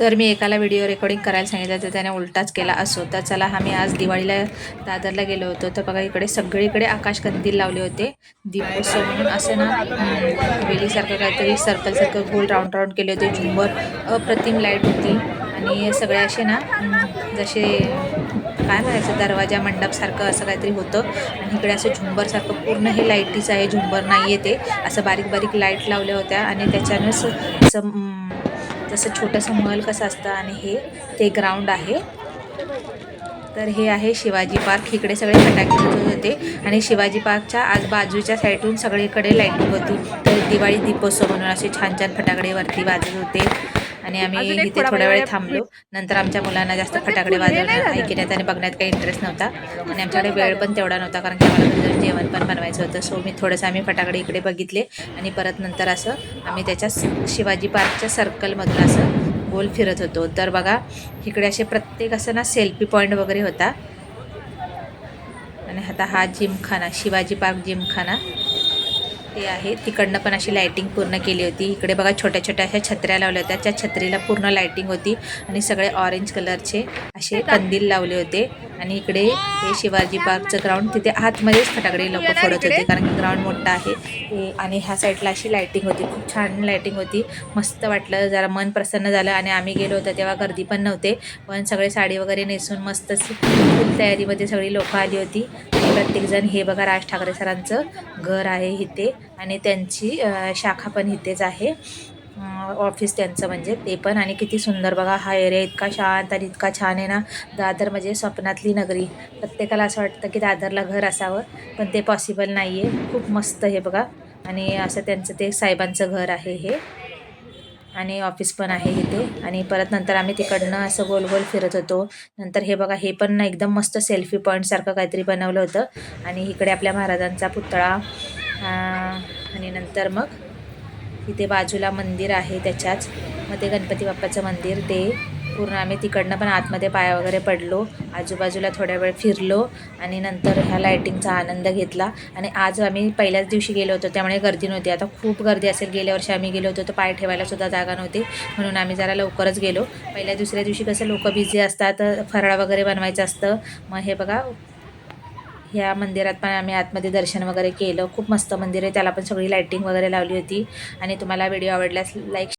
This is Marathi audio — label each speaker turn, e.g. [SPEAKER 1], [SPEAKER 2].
[SPEAKER 1] तर मी एकाला व्हिडिओ रेकॉर्डिंग करायला सांगितलं तर त्याने उलटाच केला असो. तर चला आम्ही आज दिवाळीला दादरला गेलो होतो. तर बघा इकडे सगळीकडे आकाश कंदील लावले होते. दीपोत्सव म्हणून असं ना वेलीसारखं काहीतरी सर्कल सर्कल गोल राऊंड राऊंड केले होते. झुंबर अप्रतिम लाइट होती. आणि सगळे असे ना जसे काय म्हणायचं दरवाजा मंडपसारखं असं काहीतरी होतं. आणि इकडे असं झुंबरसारखं पूर्ण हे लाईटीचं आहे झुंबर नाही आहे ते. असं बारीक बारीक लाइट लावल्या होत्या. आणि त्याच्यानंच असं जसं छोटासा महल कसं असतं आणि हे ते ग्राउंड आहे. तर हे आहे शिवाजी पार्क. इकडे सगळे फटाके उडवत होते. आणि शिवाजी पार्कच्या आज बाजूच्या साईडून सगळीकडे लाईटिंग होती तर दिवाळी दीपोत्सव म्हणून असे छान छान फटाकडे वरती वाजत होते. आणि आम्ही इथे थोड्या वेळ थांबलो. नंतर आमच्या मुलांना जास्त फटाकडे वाजवण्यात ऐकण्यात आणि बघण्यात काही इंटरेस्ट नव्हता. आणि आमच्याकडे वेळ पण तेवढा नव्हता कारण की आम्हाला जेवण पण बनवायचं होतं. सो मी थोडंसं आम्ही फटाकडे इकडे बघितले. आणि परत नंतर असं आम्ही त्याच्या शिवाजी पार्कच्या सर्कलमधून असं गोल फिरत होतो. तर बघा इकडे असे प्रत्येक असं ना सेल्फी पॉईंट वगैरे होता. आणि आता हा जिमखाना शिवाजी पार्क जिमखाना. ते आहे. तिकडनं पण अशी लाईटिंग पूर्ण केली होती. इकडे बघा छोट्या छोट्या अशा छत्र्या लावल्या होत्या. त्या छत्रीला पूर्ण लाईटिंग होती. आणि सगळे ऑरेंज कलरचे असे कंदील लावले होते. आणि इकडे हे शिवाजी पार्कचं ग्राउंड तिथे आतमध्येच फटाकडे लोक फोडत होते कारण की ग्राउंड मोठा आहे. आणि ह्या साईडला अशी लाईटिंग होती खूप छान लाईटिंग होती. मस्त वाटलं जरा मन प्रसन्न झालं आणि आम्ही गेलो होतो तेव्हा गर्दी पण नव्हते. पण सगळे साडी वगैरे नेसून मस्त अशी फुल तयारीमध्ये सगळी लोकं आली होती. आणि प्रत्येकजण हे बघा राज ठाकरे सरांचं घर आहे इथे. आणि त्यांची शाखा पण इथेच आहे. ऑफिस त्यांचं म्हणजे ते पण. आणि किती सुंदर बघा हा एरिया इतका शांत आणि इतका छान आहे ना. दादर म्हणजे स्वप्नातली नगरी. प्रत्येकाला असं वाटतं की दादरला घर असावं पण ते पॉसिबल नाही आहे खूप मस्त हे बघा. आणि असं त्यांचं ते साहेबांचं घर आहे हे. आणि ऑफिस पण आहे इथे. आणि परत नंतर आम्ही तिकडनं असं गोल गोल फिरत होतो. नंतर हे बघा हे पण एकदम मस्त सेल्फी पॉईंटसारखं काहीतरी बनवलं होतं. आणि इकडे आपल्या महाराजांचा पुतळा. आणि नंतर मग तिथे बाजूला मंदिर आहे त्याच्याच. मग ते गणपती बाप्पाचं मंदिर ते पूर्ण आम्ही तिकडनं पण आतमध्ये पाया वगैरे पडलो. आजूबाजूला थोड्या वेळ फिरलो आणि नंतर ह्या लायटिंगचा आनंद घेतला. आणि आज आम्ही पहिल्याच दिवशी गेलो होतो त्यामुळे गर्दी नव्हती. आता खूप गर्दी असेल गेल्या वर्षी आम्ही गेलो होतो तर पाय ठेवायला सुद्धा जागा नव्हती. म्हणून आम्ही जरा लवकरच गेलो. पहिल्या दुसऱ्या दिवशी कसं लोक बिझी असतात फराळ वगैरे बनवायचं असतं. मग हे बघा ह्या मंदिरात पण आम्ही आतमध्ये दर्शन वगैरे केलं. खूप मस्त मंदिर आहे. त्याला पण सगळी लाईटिंग वगैरे लावली होती. आणि तुम्हाला व्हिडिओ आवडल्यास लाईक